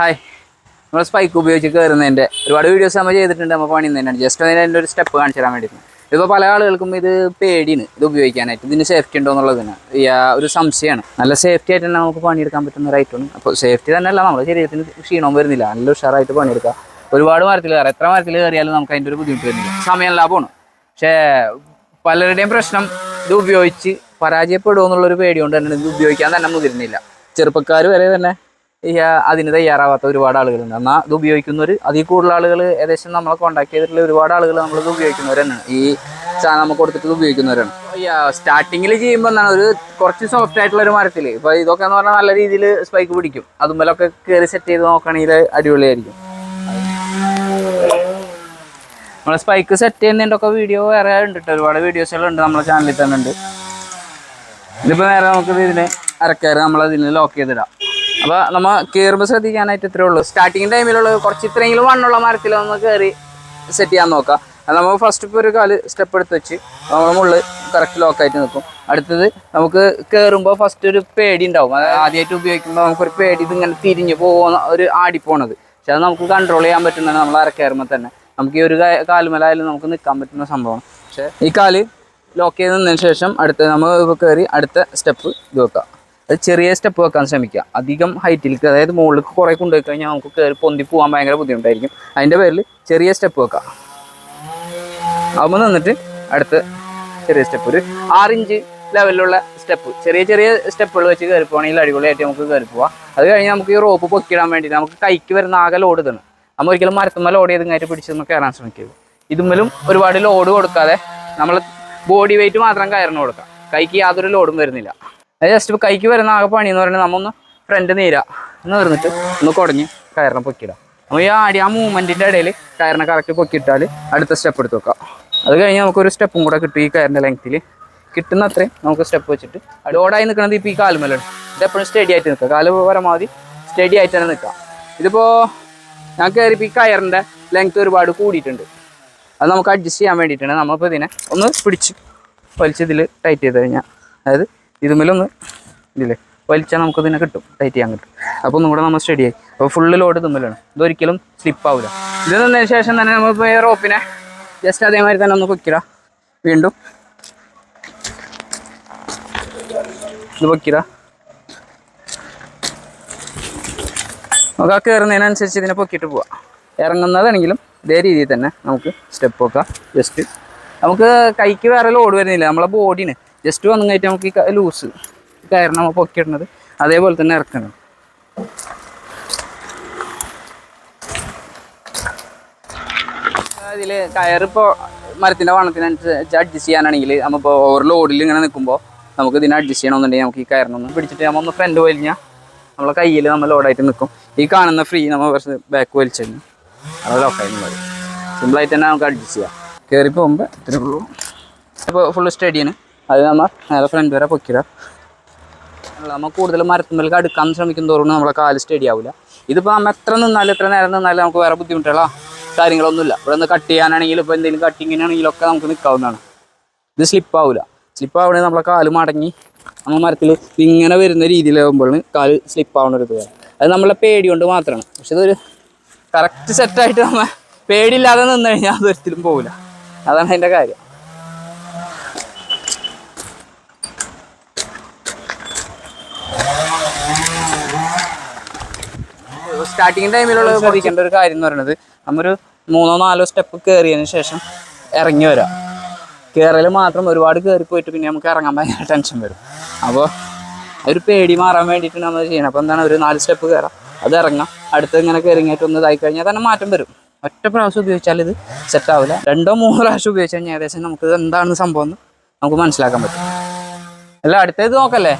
Hi നമ്മൾ spike ഉപയോഗിച്ച് കയറുന്നതിന്റെ ഒരുപാട് വീഡിയോസ് നമ്മൾ ചെയ്തിട്ടുണ്ട്. നമ്മൾ പണി തന്നെയാണ്. ജസ്റ്റ് അതിന്റെ ഒരു സ്റ്റെപ്പ് കാണിച്ചു തരാൻ വേണ്ടിയിട്ട് ഇതിപ്പോൾ പല ആളുകൾക്കും ഇത് പേടിയാണ്. ഇത് ഉപയോഗിക്കാനായിട്ട്. ഇതിന് സേഫ്റ്റി ഉണ്ടോ എന്നുള്ളതിന്. ഒരു സംശയമാണ്. നല്ല സേഫ്റ്റി ആയിട്ട് തന്നെ നമുക്ക് പണിയെടുക്കാൻ പറ്റുന്ന ഒരു ഐറ്റമാണ് അപ്പോൾ സേഫ്റ്റി തന്നെയല്ല നമ്മുടെ ശരീരത്തിന് ക്ഷീണവും വരുന്നില്ല. നല്ല ഉഷാറായിട്ട് പണിയെടുക്കാം. ഒരുപാട് മരത്തിൽ കയറാം എത്ര മരത്തിൽ കയറിയാലും നമുക്ക് അതിന്റെ ഒരു ബുദ്ധിമുട്ട് വരുന്നില്ല. സമയം ലാഭമാണ്. പക്ഷേ പലരുടെയും പ്രശ്നം ഇത് ഉപയോഗിച്ച് പരാജയപ്പെടുമോ എന്നുള്ളൊരു പേടി കൊണ്ട് തന്നെ ഇത് ഉപയോഗിക്കാൻ തന്നെ മുതിരുന്നില്ല. ചെറുപ്പക്കാർ വരെ തന്നെ അതിന് തയ്യാറാവാത്ത ഒരുപാട് ആളുകളുണ്ട്. എന്നാൽ ഇത് ഉപയോഗിക്കുന്നവർ അതിൽ കൂടുതൽ ആളുകൾ ഏകദേശം നമ്മളെ കോൺടാക്ട് ചെയ്തിട്ടുള്ള ഒരുപാട് ആളുകൾ നമ്മളിത് ഉപയോഗിക്കുന്നവരാണ്. ഈ സാധനം നമുക്ക് കൊടുത്തിട്ട് ഉപയോഗിക്കുന്നവരാണ്. സ്റ്റാർട്ടിങ്ങിൽ ചെയ്യുമ്പോൾ എന്താണ് ഒരു കുറച്ച് സോഫ്റ്റ് ആയിട്ടുള്ള ഒരു മരത്തിൽ ഇപ്പോൾ ഇതൊക്കെ എന്ന് പറഞ്ഞാൽ നല്ല രീതിയിൽ സ്പൈക്ക് പിടിക്കും. അതുമ്പോലൊക്കെ കയറി സെറ്റ് ചെയ്ത് നോക്കുകയാണെങ്കിൽ അടിപൊളിയായിരിക്കും. നമ്മളെ സ്പൈക്ക് സെറ്റ് ചെയ്യുന്നതിന്റെ ഒക്കെ വീഡിയോ വേറെ ഉണ്ട് ഒരുപാട് വീഡിയോസുകളുണ്ട് നമ്മുടെ ചാനലിൽ തന്നെ ഉണ്ട്. ഇതിപ്പോൾ നേരെ നമുക്ക് ഇതിന് അരക്കയറ് നമ്മളതിന് ലോക്ക് ചെയ്തിടാം. അപ്പോൾ നമ്മൾ കയറുമ്പോൾ ശ്രദ്ധിക്കാനായിട്ട് ഇത്രേ ഉള്ളൂ. സ്റ്റാർട്ടിങ് ടൈമിലുള്ള കുറച്ച് ഇത്രയെങ്കിലും മണ്ണുള്ള മരത്തിൽ ഒന്ന് കയറി സെറ്റ് ചെയ്യാൻ നോക്കാം. അത് നമ്മൾ ഫസ്റ്റ് ഇപ്പോൾ ഒരു കാൽ സ്റ്റെപ്പ് എടുത്ത് വെച്ച് നമ്മുടെ മുകളിൽ കറക്റ്റ് ലോക്കായിട്ട് നിൽക്കും അടുത്തത് നമുക്ക് കയറുമ്പോൾ ഫസ്റ്റ് ഒരു പേടി ഉണ്ടാവും. അതായത് ആദ്യമായിട്ട് ഉപയോഗിക്കുമ്പോൾ നമുക്കൊരു പേടി ഇതിങ്ങനെ തിരിഞ്ഞ് പോകുന്ന ഒരു ആടിപ്പോണത്. പക്ഷെ അത് നമുക്ക് കൺട്രോൾ ചെയ്യാൻ പറ്റുന്നതാണ് നമ്മൾ അരക്കയറുമ്പോൾ തന്നെ. നമുക്ക് ഈ ഒരു കാലുമലായാലും നമുക്ക് നിൽക്കാൻ പറ്റുന്ന സംഭവമാണ്. പക്ഷേ ഈ കാൽ ലോക്ക് ചെയ്ത് നിന്നതിന് ശേഷം അടുത്ത നമ്മൾ ഇപ്പോൾ കയറി അടുത്ത സ്റ്റെപ്പ് ഇത് വെക്കാം. അത് ചെറിയ സ്റ്റെപ്പ് വെക്കാൻ ശ്രമിക്കുക. അധികം ഹൈറ്റിലേക്ക് അതായത് മുകളിലേക്ക് കുറേ കൊണ്ടുപോയി കഴിഞ്ഞാൽ നമുക്ക് കയറി പൊന്തി പോകാൻ ഭയങ്കര ബുദ്ധിമുട്ടായിരിക്കും. അതിന്റെ പേരിൽ ചെറിയ സ്റ്റെപ്പ് വെക്കാം അപ്പോൾ നിന്നിട്ട് അടുത്ത ചെറിയ സ്റ്റെപ്പ് ഒരു ആറിഞ്ച് ലെവലിലുള്ള സ്റ്റെപ്പ് ചെറിയ ചെറിയ സ്റ്റെപ്പുകൾ വെച്ച് കയറി പോകണമെങ്കിൽ അടിപൊളിയായിട്ട് നമുക്ക് കയറി പോവാം. അത് കഴിഞ്ഞ് നമുക്ക് ഈ റോപ്പ് പൊക്കിടാൻ വേണ്ടി നമുക്ക് കൈക്ക് വരുന്ന ആകെ ലോഡ് ഇതാണ്. നമ്മൾ ഒരിക്കലും മരത്തുമ്മ ലോഡ് ചെയ്ത് കയറ്റി നമുക്ക് കയറാൻ ശ്രമിക്കരുത്. ഇതുമ്മലും ഒരുപാട് ലോഡ് കൊടുക്കാതെ നമ്മൾ ബോഡി വെയിറ്റ് മാത്രം കയറിന് കൊടുക്കാം. കൈക്ക് യാതൊരു ലോഡും വരുന്നില്ല. അത് ജസ്റ്റ് കൈക്ക് വരുന്ന ആകെ പണി എന്ന് പറയുന്നത് നമ്മൊന്ന് ഫ്രണ്ട് നീര. എന്ന് പറഞ്ഞിട്ട് ഒന്ന് കുടഞ്ഞ് കയറിനെ പൊക്കിയിടാം നമ്മൾ ഈ ആടി ആ മൂവ്മെന്റിന്റെ ഇടയിൽ കയറിനെ കറക്റ്റ് പൊക്കിയിട്ടാൽ അടുത്ത സ്റ്റെപ്പ് എടുത്ത് വെക്കാം. അത് കഴിഞ്ഞ് നമുക്കൊരു സ്റ്റെപ്പും കൂടെ കിട്ടും ഈ കയറിന്റെ ലെങ്ത്തിൽ കിട്ടുന്ന അത്രയും നമുക്ക് സ്റ്റെപ്പ് വെച്ചിട്ട് ലോഡായി നിൽക്കുന്നത് ഇപ്പോൾ ഈ കാലുമലാണ് ഇത് എപ്പോഴും സ്റ്റഡി ആയിട്ട് നിൽക്കുക. കാൽ പരമാവധി സ്റ്റഡി ആയിട്ട് തന്നെ നിൽക്കുക. ഇതിപ്പോൾ ഞാൻ കയറി ഈ കയറിന്റെ ലെങ്ത് ഒരുപാട് കൂടിയിട്ടുണ്ട്. അത് നമുക്ക് അഡ്ജസ്റ്റ് ചെയ്യാൻ വേണ്ടിയിട്ടാണ് നമ്മളിപ്പോൾ ഇതിനെ ഒന്ന് പിടിച്ച് വലിച്ച് ഇതിൽ ടൈറ്റ് ചെയ്ത് കഴിഞ്ഞാൽ അതായത് ഇതുമേലൊന്ന് ഇതില്ലേ വലിച്ചാൽ നമുക്ക് ഇതിനെ കിട്ടും. ടൈറ്റ് ചെയ്യാൻ കിട്ടും. അപ്പോൾ ഒന്നും കൂടെ നമ്മൾ സ്റ്റഡി ആയി. അപ്പോൾ ഫുള്ള് ലോഡ് തുമ്മലാണ് ഇതൊരിക്കലും സ്ലിപ്പ് ആവില്ല ഇത് നിന്നതിന് ശേഷം തന്നെ നമ്മളിപ്പോൾ ഈ റോപ്പിനെ ജസ്റ്റ് അതേമാതിരി തന്നെ ഒന്ന് പൊക്കിട. വീണ്ടും. ഇത് പൊക്കിട. നമുക്ക് ആ കയറുന്നതിനനുസരിച്ച് ഇതിനെ പൊക്കിയിട്ട് പോവാം. ഇറങ്ങുന്നതാണെങ്കിലും ഇതേ രീതിയിൽ തന്നെ നമുക്ക് സ്റ്റെപ്പ് വെക്കാം ജസ്റ്റ് നമുക്ക് കൈക്ക് വേറെ ലോഡ് വരുന്നില്ല. നമ്മളെ ബോഡിന് ജസ്റ്റ് വന്നു കഴിഞ്ഞാൽ നമുക്ക് ഈ ലൂസ് കയറിന് നമ്മൾ പൊക്കിയിടുന്നത്. അതേപോലെ തന്നെ ഇറക്കണം ഇതിൽ കയറിപ്പോൾ മരത്തിന്റെ വണ്ണത്തിനനുസരിച്ച് അഡ്ജസ്റ്റ് ചെയ്യാനാണെങ്കിൽ നമ്മളിപ്പോൾ ഓവർ ലോഡിൽ ഇങ്ങനെ നിൽക്കുമ്പോൾ നമുക്ക് ഇതിനെ അഡ്ജസ്റ്റ് ചെയ്യണമെന്നുണ്ടെങ്കിൽ നമുക്ക് ഈ കയറിനൊന്ന് പിടിച്ചിട്ട് നമ്മൾ ഒന്ന് ഫ്രണ്ട് വലിഞ്ഞാൽ നമ്മളെ കയ്യിൽ നമ്മൾ ലോഡായിട്ട് നിൽക്കും ഈ കാണുന്ന ഫ്രീ നമ്മൾ കുറച്ച് ബാക്ക് വലിച്ചു അത് ലോക്കായി മതി സിമ്പിളായിട്ട് തന്നെ നമുക്ക് അഡ്ജസ്റ്റ് ചെയ്യാം. കയറി പോകുമ്പോൾ ഇത്രയേ ഉള്ളൂ. അപ്പോൾ ഫുള്ള് സ്റ്റഡിയാണ് അത് നമ്മൾ നേരെ ഫ്രണ്ട് വരെ പൊക്കിടാം. നമ്മൾ കൂടുതൽ മരത്തുമ്പലേക്ക് അടുക്കാൻ ശ്രമിക്കും തോറും നമ്മളെ കാൽ സ്റ്റഡി ആവില്ല ഇതിപ്പോൾ നമ്മൾ എത്ര നിന്നാലും എത്ര നേരം നിന്നാലും നമുക്ക് വേറെ ബുദ്ധിമുട്ടുള്ള കാര്യങ്ങളൊന്നുമില്ല. ഇവിടെ നിന്ന് കട്ട് ചെയ്യാനാണെങ്കിലും ഇപ്പോൾ എന്തെങ്കിലും കട്ടിങ്ങിനാണെങ്കിലും ഒക്കെ നമുക്ക് നിൽക്കാവുന്നതാണ് ഇത് സ്ലിപ്പ് ആവില്ല സ്ലിപ്പ് ആവണമെങ്കിൽ നമ്മളെ കാൽ മടങ്ങി നമ്മൾ മരത്തിൽ ഇങ്ങനെ വരുന്ന രീതിയിലാകുമ്പോൾ കാൽ സ്ലിപ്പ് ആവുന്ന ഒരു പേര് അത് നമ്മളെ പേടി കൊണ്ട് മാത്രമാണ് പക്ഷെ ഇതൊരു കറക്റ്റ് സെറ്റായിട്ട് നമ്മൾ പേടിയില്ലാതെ നിന്ന് കഴിഞ്ഞാൽ അതൊരിക്കലും പോകില്ല അതാണ് അതിന്റെ കാര്യം. സ്റ്റാർട്ടിങ് ടൈമിലുള്ള ശ്രദ്ധിക്കേണ്ട ഒരു കാര്യം എന്ന് പറയുന്നത് നമ്മൊരു മൂന്നോ നാലോ സ്റ്റെപ്പ് കയറിയതിന് ശേഷം ഇറങ്ങി വരാം. കയറൽ മാത്രം ഒരുപാട് കയറി പോയിട്ട് പിന്നെ നമുക്ക് ഇറങ്ങാൻ ഭയങ്കര ടെൻഷൻ വരും. അപ്പോൾ ഒരു പേടി മാറാൻ വേണ്ടിയിട്ട് നമ്മൾ ചെയ്യണം അപ്പോൾ എന്താണ് ഒരു നാല് സ്റ്റെപ്പ് കയറാം അത് ഇറങ്ങാം. അടുത്ത് ഇങ്ങനെ കയറിങ്ങിയിട്ട് ഒന്ന് ഇതായി കഴിഞ്ഞാൽ തന്നെ മാറ്റം വരും. ഒറ്റ പ്രാവശ്യം ഉപയോഗിച്ചാൽ ഇത് സെറ്റ് ആവില്ല. രണ്ടോ മൂന്നോ പ്രാവശ്യം ഉപയോഗിച്ച് കഴിഞ്ഞാൽ ഏകദേശം നമുക്ക് ഇത് എന്താണ് സംഭവം എന്ന് നമുക്ക് മനസ്സിലാക്കാൻ പറ്റും. അല്ല അടുത്തത് നോക്കല്ലേ?